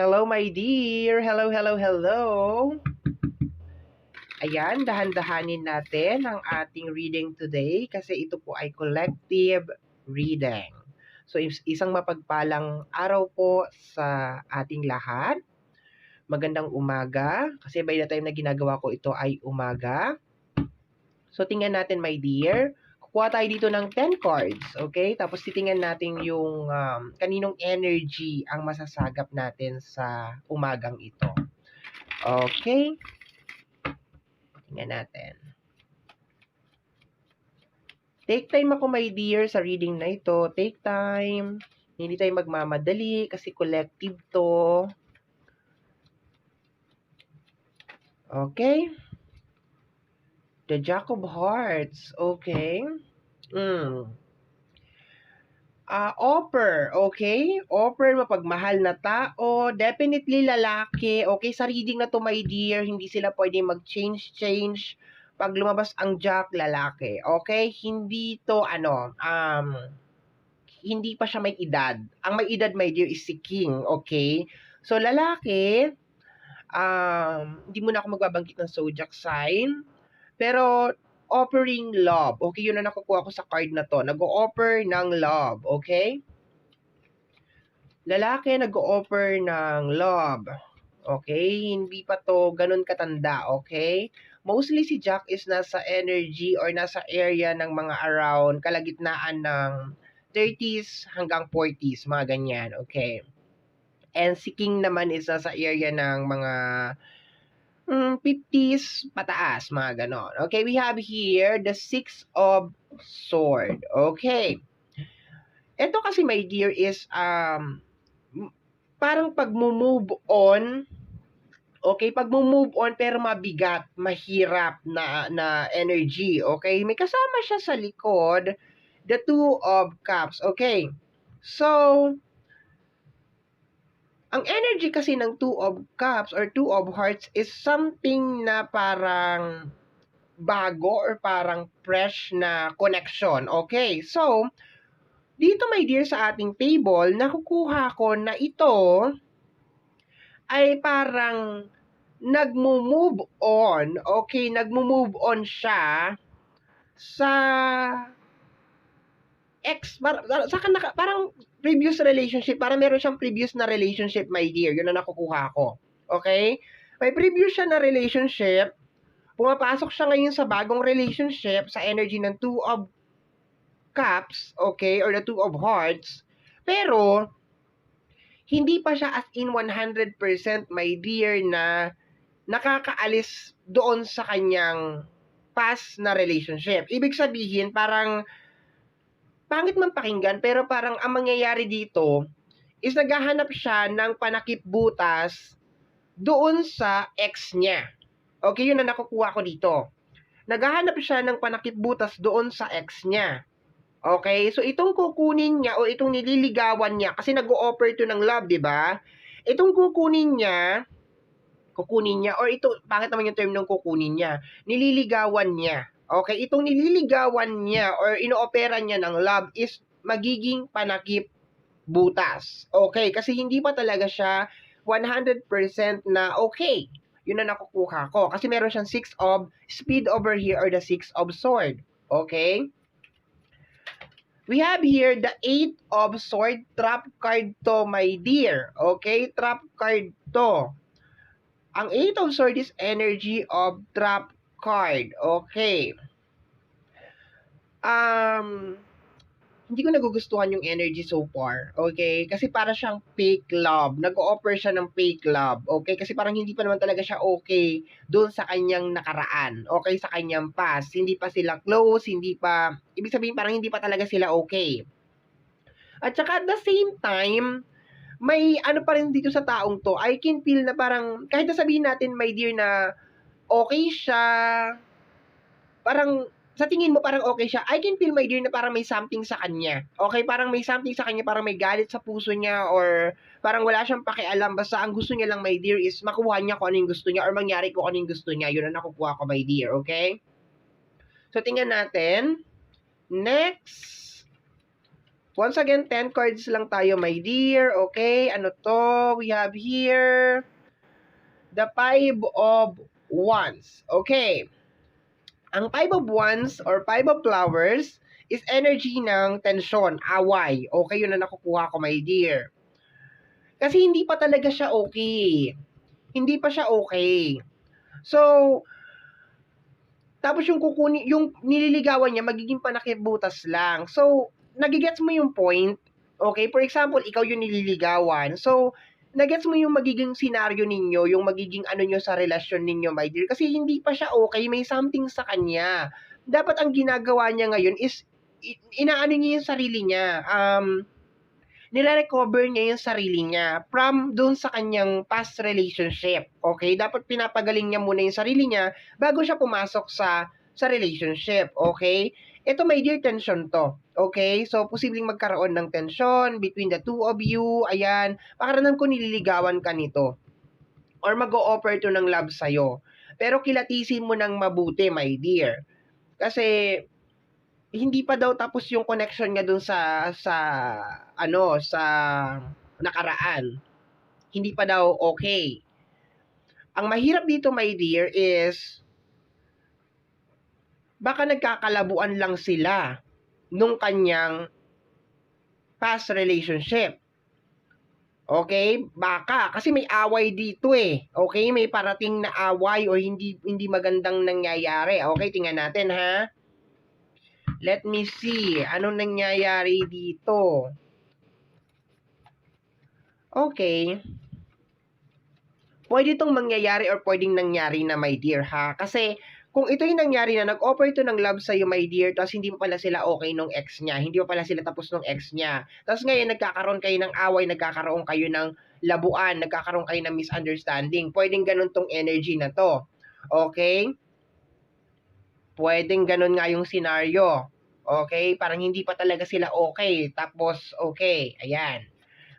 Hello, my dear. Hello, hello, hello. Ayan, dahan-dahanin natin ang ating reading today kasi ito po ay collective reading. So, is- isang mapagpalang araw po sa ating lahat. Magandang umaga kasi by the time na ginagawa ko ito ay umaga. So, tingnan natin, my dear. Kukuha tayo dito ng 10 cards, okay? Tapos titingnan natin yung um, kaninong energy ang masasagap natin sa umagang ito. Okay? Tingnan natin. Take time ako, my dear, sa reading na ito. Take time. Hindi tayo magmamadali kasi collective to. Okay? The Jack of Hearts. Okay. Mm. Ah, offer, okay? Offer, mapagmahal na tao. Definitely lalaki. Okay, sa reading na to, my dear, hindi sila pwede mag-change, change. Pag lumabas ang Jack, lalaki. Okay? Hindi to, ano, um, hindi pa siya may edad. Ang may edad, my dear, is si King. Okay? So, lalaki, um, hindi mo na ako magbabanggit ng zodiac sign. Pero, offering love. Okay, yun na nakukuha ko sa card na to. Nag-o-offer ng love. Okay? Lalaki nag-o-offer ng love. Okay? Hindi pa to ganun katanda. Okay? Mostly si Jack is nasa energy or nasa area ng mga around kalagitnaan ng 30s hanggang 40s. Mga ganyan. Okay? And si King naman is nasa area ng mga mm, 50s pataas, mga ganon. Okay, we have here the Six of Sword. Okay. Ito kasi, my dear, is um, parang pag-move on, okay, pag-move on pero mabigat, mahirap na, na energy, okay? May kasama siya sa likod, the Two of Cups, okay? So, ang energy kasi ng Two of Cups or Two of Hearts is something na parang bago or parang fresh na connection. Okay, so, dito my dear sa ating table, nakukuha ko na ito ay parang nagmo-move on. Okay, nagmo-move on siya sa ex, par, saka naka, parang previous relationship, parang meron siyang previous na relationship, my dear. Yun ang nakukuha ko. Okay? May previous siya na relationship. Pumapasok siya ngayon sa bagong relationship sa energy ng two of cups, okay, or the two of hearts. Pero, hindi pa siya as in 100% my dear na nakakaalis doon sa kanyang past na relationship. Ibig sabihin, parang pangit man pakinggan, pero parang ang mangyayari dito is naghahanap siya ng panakip butas doon sa ex niya. Okay, yun na nakukuha ko dito. Naghahanap siya ng panakip butas doon sa ex niya. Okay, so itong kukunin niya o itong nililigawan niya, kasi nag-o-offer to ng love, di ba? Itong kukunin niya, kukunin niya, or ito, pangit naman yung term ng kukunin niya, nililigawan niya. Okay, itong nililigawan niya or inoopera niya ng love is magiging panakip butas. Okay, kasi hindi pa talaga siya 100% na okay. Yun na nakukuha ko. Kasi meron siyang 6 of speed over here or the 6 of sword. Okay? We have here the 8 of sword trap card to, my dear. Okay? Trap card to. Ang 8 of sword is energy of trap card. Okay. Um, hindi ko nagugustuhan yung energy so far. Okay? Kasi para siyang fake love. Nag-offer siya ng fake love. Okay? Kasi parang hindi pa naman talaga siya okay doon sa kanyang nakaraan. Okay? Sa kanyang past. Hindi pa sila close. Hindi pa, ibig sabihin parang hindi pa talaga sila okay. At saka at the same time, may ano pa rin dito sa taong to. I can feel na parang, kahit na sabihin natin, my dear, na okay siya, parang sa tingin mo parang okay siya, I can feel my dear na parang may something sa kanya. Okay, parang may something sa kanya, parang may galit sa puso niya or parang wala siyang pakialam. Basta ang gusto niya lang, my dear, is makuha niya kung ano yung gusto niya or mangyari kung ano yung gusto niya. Yun ang nakukuha ko, my dear, okay? So, tingnan natin. Next. Once again, 10 cards lang tayo, my dear. Okay, ano to? We have here the Five of Wands. Okay. Ang Five of Wands or Five of Flowers is energy ng tensyon, away. Okay, yun na nakukuha ko, my dear. Kasi hindi pa talaga siya okay. Hindi pa siya okay. So, tapos yung kukunin, yung nililigawan niya, magiging panakibutas lang. So, nagigets mo yung point. Okay, for example, ikaw yung nililigawan. So, nagets mo yung magiging scenario ninyo, yung magiging ano nyo sa relasyon ninyo, my dear. Kasi hindi pa siya okay, may something sa kanya. Dapat ang ginagawa niya ngayon is, inaano niya yung sarili niya. Um, nire-recover niya yung sarili niya from doon sa kanyang past relationship. Okay? Dapat pinapagaling niya muna yung sarili niya bago siya pumasok sa sa relationship. Okay? Ito may dear tension to. Okay? So, posibleng magkaroon ng tension between the two of you. Ayan. Pakaramdam ko nililigawan ka nito. Or mag-o-offer to ng love sa'yo. Pero kilatisin mo ng mabuti, my dear. Kasi, hindi pa daw tapos yung connection niya dun sa, sa, ano, sa nakaraan. Hindi pa daw okay. Ang mahirap dito, my dear, is baka nagkakalabuan lang sila nung kanyang past relationship. Okay? Baka. Kasi may away dito eh. Okay? May parating na away o hindi hindi magandang nangyayari. Okay? Tingnan natin ha. Let me see. Anong nangyayari dito? Okay. Pwede itong mangyayari or pwedeng nangyari na, my dear, ha? Kasi, kung ito yung nangyari na nag-offer ito ng love sa'yo, my dear, tapos hindi pa pala sila okay nung ex niya, hindi pa pala sila tapos nung ex niya. Tapos ngayon, nagkakaroon kayo ng away, nagkakaroon kayo ng labuan, nagkakaroon kayo ng misunderstanding. Pwedeng ganun tong energy na to. Okay? Pwedeng ganun nga yung scenario. Okay? Parang hindi pa talaga sila okay. Tapos, okay. Ayan.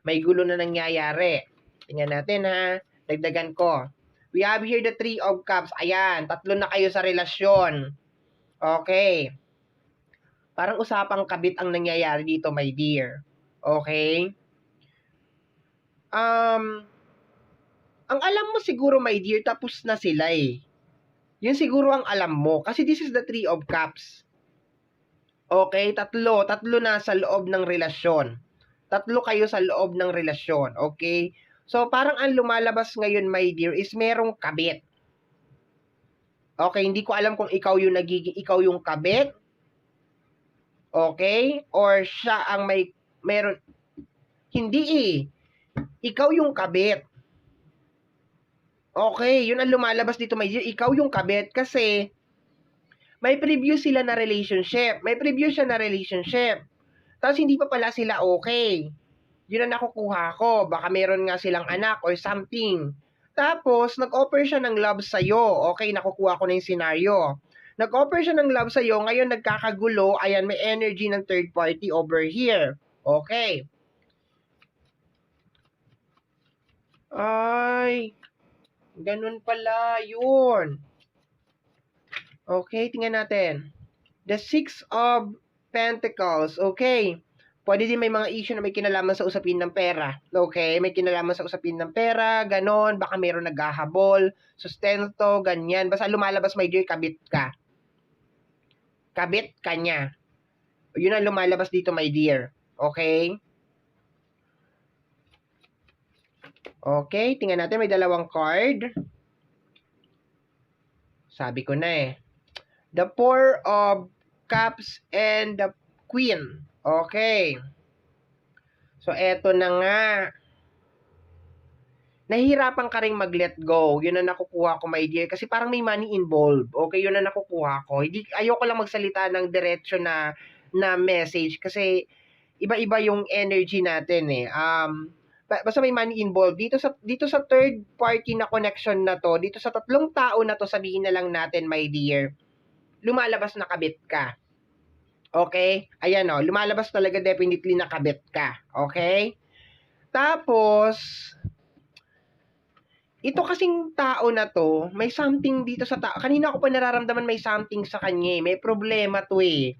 May gulo na nangyayari. Tingnan natin ha. Dagdagan ko. We have here the three of cups. Ayan. Tatlo na kayo sa relasyon. Okay. Parang usapang kabit ang nangyayari dito, my dear. Okay? Um, ang alam mo siguro, my dear, tapos na sila eh. Yun siguro ang alam mo. Kasi this is the three of cups. Okay, tatlo. Tatlo na sa loob ng relasyon. Tatlo kayo sa loob ng relasyon. Okay? So, parang ang lumalabas ngayon, my dear, is merong kabit. Okay, hindi ko alam kung ikaw yung nagiging, ikaw yung kabit. Okay? Or siya ang may, meron, hindi eh. Ikaw yung kabit. Okay, yun ang lumalabas dito, my dear. Ikaw yung kabit kasi may preview sila na relationship. May preview siya na relationship. Tapos hindi pa pala sila okay. Yun ang nakukuha ko. Baka meron nga silang anak or something. Tapos, nag-offer siya ng love sa'yo. Okay, nakukuha ko na yung scenario. Nag-offer siya ng love sa'yo. Ngayon, nagkakagulo. Ayan, may energy ng third party over here. Okay. Ay, ganun pala yun. Okay, tingnan natin. The Six of Pentacles. Okay. Pwede din may mga issue na may kinalaman sa usapin ng pera. Okay, may kinalaman sa usapin ng pera, ganon, baka mayroon naghahabol, sustento, ganyan. Basta lumalabas, my dear, kabit ka. Kabit ka niya. Yun ang lumalabas dito, my dear. Okay? Okay, tingnan natin, may dalawang card. Sabi ko na eh. The Four of Cups and the Queen. Okay. So, eto na nga. Nahihirapan ka rin mag-let go. Yun ang nakukuha ko, my dear. Kasi parang may money involved. Okay, yun ang nakukuha ko. Hindi, ayoko lang magsalita ng diretsyo na, na message. Kasi, iba-iba yung energy natin eh. Um, basta may money involved. Dito sa, dito sa third party na connection na to, dito sa tatlong tao na to, sabihin na lang natin, my dear, lumalabas na kabit ka. Okay? Ayan o, lumalabas talaga definitely na kabit ka. Okay? Tapos, ito kasing tao na to, may something dito sa tao. Kanina ko pa nararamdaman may something sa kanya eh. May problema to eh.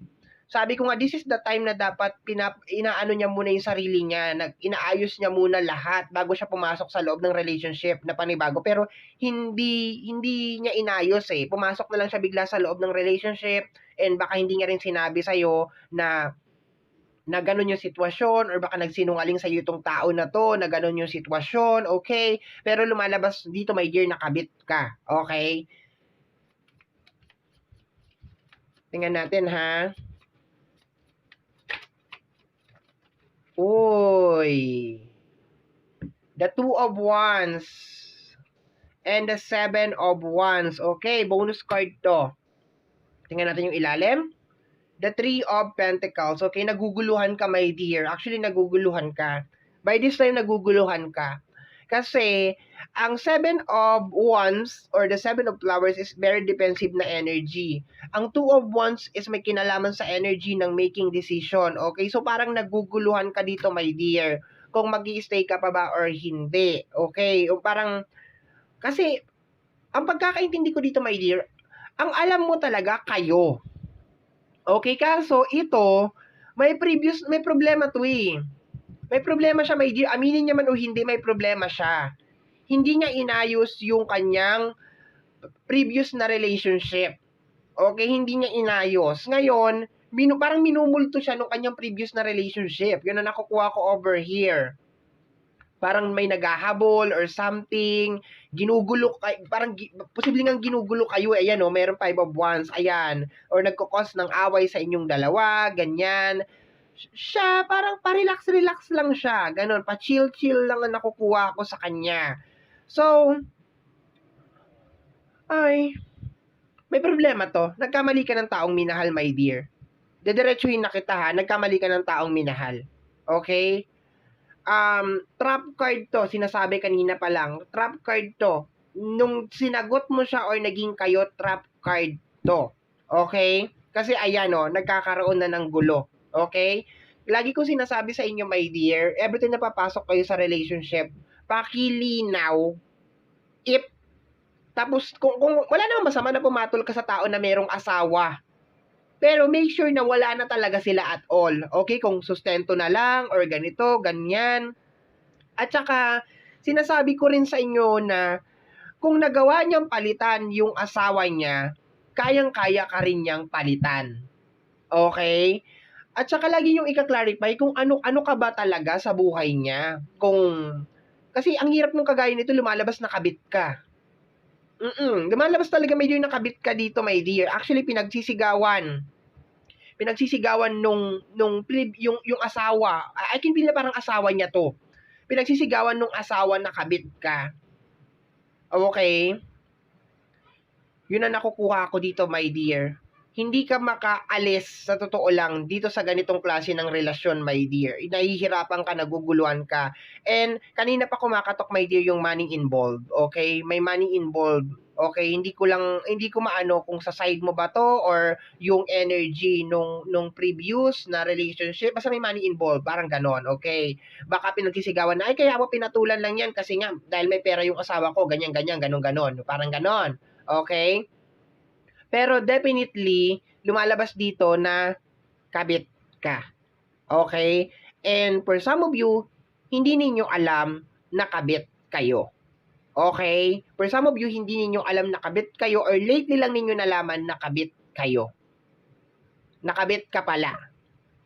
Sabi ko nga, this is the time na dapat pinap, inaano niya muna yung sarili niya, nag, inaayos niya muna lahat bago siya pumasok sa loob ng relationship na panibago. Pero hindi hindi niya inayos eh. Pumasok na lang siya bigla sa loob ng relationship and baka hindi niya rin sinabi sa'yo na na ganun yung sitwasyon or baka nagsinungaling sa itong tao na to na ganun yung sitwasyon, okay? Pero lumalabas dito may dear nakabit ka, okay? Tingnan natin ha. Uy. The two of wands and the seven of wands. Okay, bonus card to. Tingnan natin yung ilalim. The three of pentacles. Okay, naguguluhan ka, my dear. Actually, naguguluhan ka. By this time, naguguluhan ka. Kasi, ang seven of wands or the seven of flowers is very defensive na energy. Ang two of wands is may kinalaman sa energy ng making decision. Okay? So, parang naguguluhan ka dito, my dear. Kung mag stay ka pa ba or hindi. Okay? O parang, kasi, ang pagkakaintindi ko dito, my dear, ang alam mo talaga kayo. Okay, kaso ito, may previous, may problema to eh. May problema siya, may dear. Aminin niya man o hindi, may problema siya. Hindi niya inayos yung kanyang previous na relationship. Okay, hindi niya inayos. Ngayon, minu parang minumulto siya nung kanyang previous na relationship. Yun ang nakukuha ko over here. Parang may naghahabol or something. Ginugulo, kay- parang posibleng ang ginugulo kayo. Ayan o, meron five of wands. Ayan. Or nagkukos ng away sa inyong dalawa. Ganyan siya, parang pa-relax-relax lang siya. Ganon, pa-chill-chill lang ang nakukuha ko sa kanya. So, ay, may problema to. Nagkamali ka ng taong minahal, my dear. Dediretsuhin na kita ha. Nagkamali ka ng taong minahal. Okay? Um, trap card to. Sinasabi kanina pa lang. Trap card to. Nung sinagot mo siya or naging kayo, trap card to. Okay? Kasi ayan o, nagkakaroon na ng gulo. Okay? Lagi ko sinasabi sa inyo, my dear, every na papasok kayo sa relationship, pakilinaw if tapos kung, kung wala namang masama na pumatol ka sa tao na merong asawa. Pero make sure na wala na talaga sila at all. Okay? Kung sustento na lang or ganito, ganyan. At saka, sinasabi ko rin sa inyo na kung nagawa niyang palitan yung asawa niya, kayang-kaya ka rin niyang palitan. Okay? At saka lagi yung ika-clarify kung ano ano ka ba talaga sa buhay niya. Kung kasi ang hirap nung kagaya nito lumalabas na kabit ka. Mm. Lumalabas talaga dear nakabit ka dito, my dear. Actually pinagsisigawan. Pinagsisigawan nung nung yung yung asawa. I can feel na parang asawa niya to. Pinagsisigawan nung asawa na kabit ka. Okay? Yun ang nakukuha ko dito, my dear hindi ka makaalis sa totoo lang dito sa ganitong klase ng relasyon, my dear. Nahihirapan ka, naguguluhan ka. And kanina pa kumakatok, my dear, yung money involved. Okay? May money involved. Okay, hindi ko lang hindi ko maano kung sa side mo ba to or yung energy nung nung previous na relationship basta may money involved, parang ganon, okay? Baka pinagsisigawan na ay kaya mo pinatulan lang yan kasi nga dahil may pera yung asawa ko, ganyan ganyan, ganon ganon, parang ganon. Okay? Pero definitely, lumalabas dito na kabit ka. Okay? And for some of you, hindi ninyo alam na kabit kayo. Okay? For some of you, hindi ninyo alam na kabit kayo or lately lang ninyo nalaman na kabit kayo. Nakabit ka pala.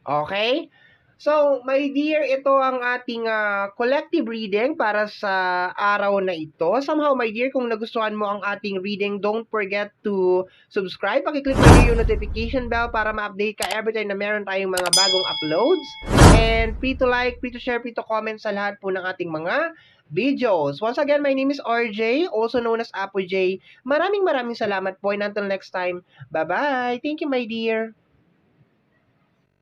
Okay? So, my dear, ito ang ating uh, collective reading para sa araw na ito. Somehow, my dear, kung nagustuhan mo ang ating reading, don't forget to subscribe. Pakiclick mo yung notification bell para ma-update ka every time na meron tayong mga bagong uploads. And free to like, free to share, free to comment sa lahat po ng ating mga videos. Once again, my name is RJ, also known as Apo J. Maraming maraming salamat po and until next time, bye-bye. Thank you, my dear.